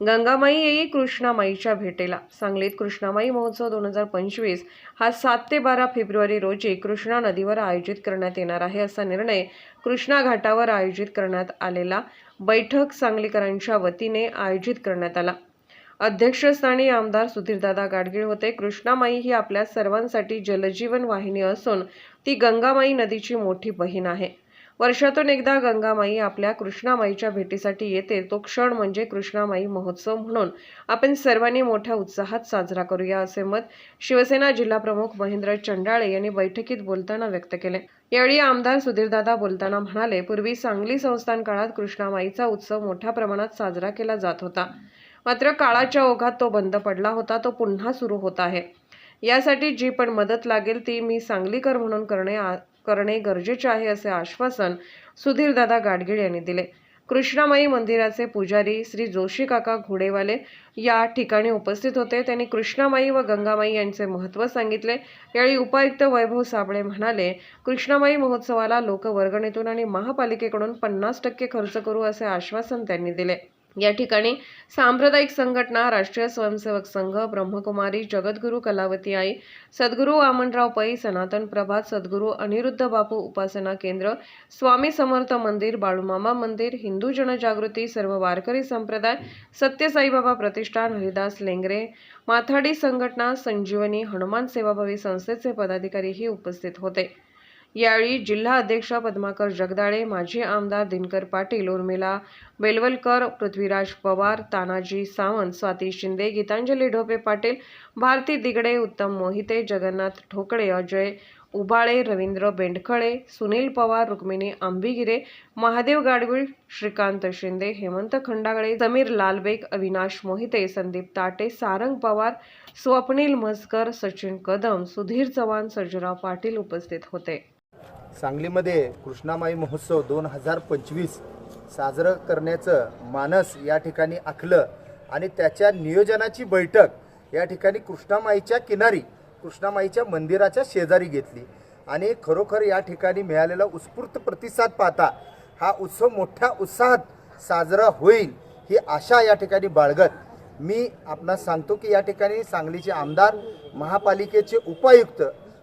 गंगामाई येई कृष्णामाईच्या भेटेला. सांगलीत कृष्णामाई महोत्सव दोन हजार पंचवीस हा सात ते बारा फेब्रुवारी रोजी कृष्णा नदीवर आयोजित करण्यात येणार आहे असा निर्णय कृष्णा घाटावर आयोजित करण्यात आलेला बैठक सांगलीकरांच्या वतीने आयोजित करण्यात आला. अध्यक्षस्थानी आमदार सुधीरदादा गाडगीळ होते. कृष्णामाई ही आपल्या सर्वांसाठी जलजीवन वाहिनी असून ती गंगामाई नदीची मोठी बहीण आहे. वर्षातून एकदा गंगामाई आपल्या कृष्णामाईच्या भेटीसाठी येते. तो क्षण म्हणजे कृष्णामाई महोत्सव म्हणून. आपण सर्वांनी मोठ्या उत्साहात साजरा करूया असे मत शिवसेना जिल्हाप्रमुख महेंद्र चंडाळे यांनी बैठकीत बोलताना व्यक्त केले. यावेळी आमदार सुधीरदादा बोलताना म्हणाले पूर्वी सांगली संस्थान काळात कृष्णामाईचा उत्सव मोठ्या प्रमाणात साजरा केला जात होता. मात्र काळाच्या ओघात तो बंद पडला होता तो पुन्हा सुरू होत आहे. यासाठी जी पण मदत लागेल ती मी सांगलीकर म्हणून करणे आ- करणे गरजेचे आहे असे आश्वासन सुधीरदादा गाडगीळ यांनी दिले. कृष्णामाई मंदिराचे पुजारी श्री जोशी काका घोडेवाले या ठिकाणी उपस्थित होते. त्यांनी कृष्णामाई व गंगामाई यांचे महत्त्व सांगितले. यावेळी उपायुक्त वैभव साबळे म्हणाले कृष्णामाई महोत्सवाला लोकवर्गणीतून आणि महापालिकेकडून पन्नास टक्के खर्च करू असे आश्वासन त्यांनी दिले. या ठिकाणी सांप्रदायिक संघटना राष्ट्रीय स्वयंसेवक संघ ब्रह्मकुमारी जगद्गुरू कलावती आई सद्गुरू वामनराव पै सनातन प्रभात सद्गुरू अनिरुद्ध बापू उपासना केंद्र स्वामी समर्थ मंदिर बाळूमामा मंदिर हिंदू जनजागृती सर्व वारकरी संप्रदाय सत्य साईबाबा प्रतिष्ठान हरिदास लेंगरे माथाडी संघटना संजीवनी हनुमान सेवाभावी संस्थेचे पदाधिकारीही उपस्थित होते. यावेळी जिल्हा अध्यक्षा पद्माकर जगदाळे माजी आमदार दिनकर पाटील उर्मिला बेलवलकर पृथ्वीराज पवार तानाजी सावंत स्वाती शिंदे गीतांजली ढोपे पाटील भारती दिगडे उत्तम मोहिते जगन्नाथ ठोकळे अजय उबाळे रवींद्र बेंडखळे सुनील पवार रुक्मिणी आंबिगिरे महादेव गाडवीळ श्रीकांत शिंदे हेमंत खंडागळे समीर लालबेग अविनाश मोहिते संदीप ताटे सारंग पवार स्वप्नील मस्कर सचिन कदम सुधीर चव्हाण सर्जराव पाटील उपस्थित होते. सांगलीमध्ये कृष्णामाई महोत्सव दोन हजार पंचवीस साजरं करण्याचं मानस या ठिकाणी आखलं आणि त्याच्या नियोजनाची बैठक या ठिकाणी कृष्णामाईच्या किनारी कृष्णामाईच्या मंदिराच्या शेजारी घेतली. आणि खरोखर या ठिकाणी मिळालेला उत्स्फूर्त प्रतिसाद पाहता हा उत्सव मोठ्या उत्साहात साजरा होईल ही आशा या ठिकाणी बाळगत. मी आपणास सांगतो की या ठिकाणी सांगलीचे आमदार महापालिकेचे उपायुक्त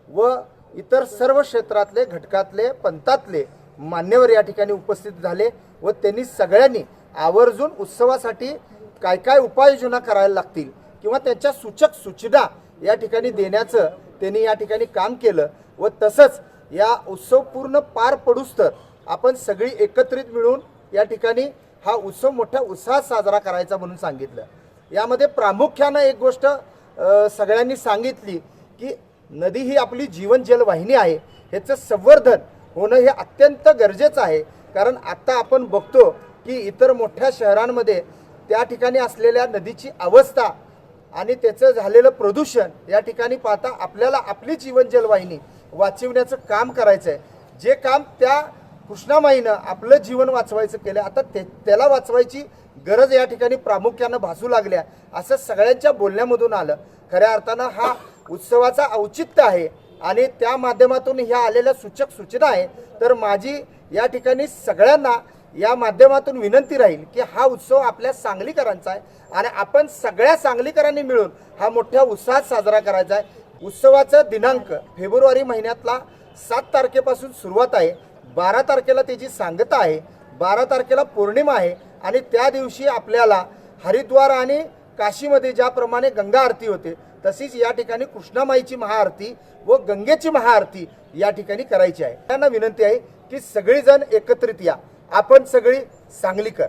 व इतर सर्व क्षेत्रातले घटकातले पंथातले मान्यवर या ठिकाणी उपस्थित झाले व त्यांनी सगळ्यांनी आवर्जून उत्सवासाठी काय काय उपाययोजना करायला लागतील किंवा त्यांच्या सूचक सूचना या ठिकाणी देण्याचं त्यांनी या ठिकाणी काम केलं व तसंच या उत्सव पूर्ण पार पडूस तर आपण सगळी एकत्रित मिळून या ठिकाणी हा उत्सव मोठ्या उत्साहात साजरा करायचा म्हणून सांगितलं. यामध्ये प्रामुख्यानं एक गोष्ट सगळ्यांनी सांगितली की नदी ही आपली जीवन जलवाहिनी आहे. ह्याचं संवर्धन होणं हे अत्यंत गरजेचं आहे. कारण आत्ता आपण बघतो की इतर मोठ्या शहरांमध्ये त्या ठिकाणी असलेल्या नदीची अवस्था आणि त्याचं झालेलं प्रदूषण या ठिकाणी पाहता आपल्याला आपली जीवन जलवाहिनी वाचवण्याचं काम करायचं आहे जे काम त्या कृष्णामाईनं आपलं जीवन वाचवायचं केलं आता ते त्याला वाचवायची गरज या ठिकाणी प्रामुख्यानं भासू लागल्या असं सगळ्यांच्या बोलण्यामधून आलं. खऱ्या अर्थानं हा उत्सवाचा औचित्य आहे आणि त्या माध्यमातून ह्या आलेल्या सूचक सूचना आहे तर माझी या ठिकाणी सगळ्यांना या माध्यमातून विनंती राहील की हा उत्सव आपल्या सांगलीकरांचा आहे आणि आपण सगळ्या सांगलीकरांनी मिळून हा मोठ्या उत्साहात साजरा करायचा आहे. उत्सवाचा दिनांक फेब्रुवारी महिन्यातला सात तारखेपासून सुरुवात आहे. बारा तारखेला त्याची सांगता आहे बारा तारखेला पौर्णिमा आहे आणि त्या दिवशी आपल्याला हरिद्वार आणि काशीमध्ये ज्याप्रमाणे गंगा आरती होते तशीच या ठिकाणी कृष्णामाईची महाआरती व गंगेची महाआरती या ठिकाणी करायची आहे. त्यांना विनंती आहे की सगळीजण एकत्रित या. आपण सगळी सांगलीकर.